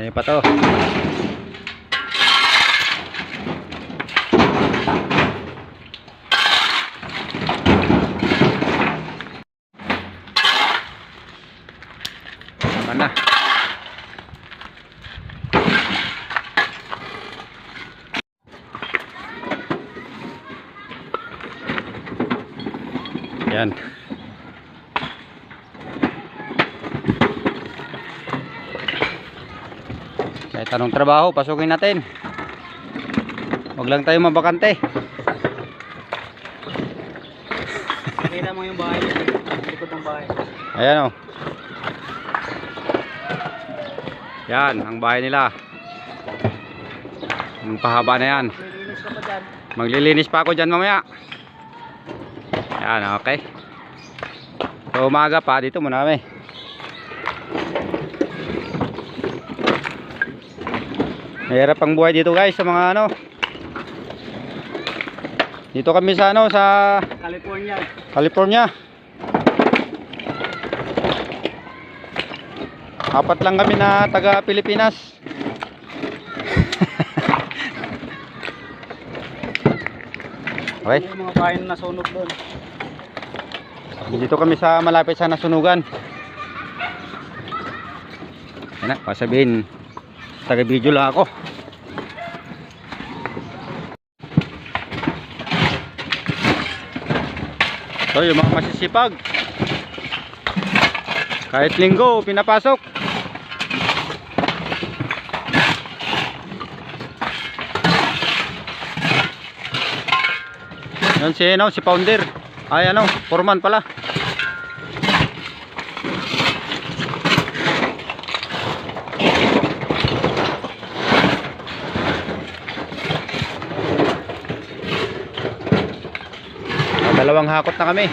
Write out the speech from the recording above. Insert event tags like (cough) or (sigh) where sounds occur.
Ano pa to? Tama. Yan. Kahit anong trabaho, pasukin natin. Huwag lang tayo mabakante. Pakita mo yung bahay. Likod ng bahay. Ayan o. Yan, ang bahay nila. Ang pahaba na yan. Lilinis ka pa dyan. Maglilinis pa ako dyan mamaya. Yan, okay. So umaga pa, dito muna kami. Mahirap ang buhay dito guys sa mga ano. Dito kami sa ano, sa California. California. Apat lang kami na taga Pilipinas. (laughs) okay. Yung mga bahay na nasunog doon. Dito kami sa malapit sa nasunugan. Na, pasabihin, taga-video lang ako. So, yung mga masisipag. Kahit linggo, pinapasok. Yan si, ano, si Founder. Ay, ano, foreman pala. Dalawang hakot na kami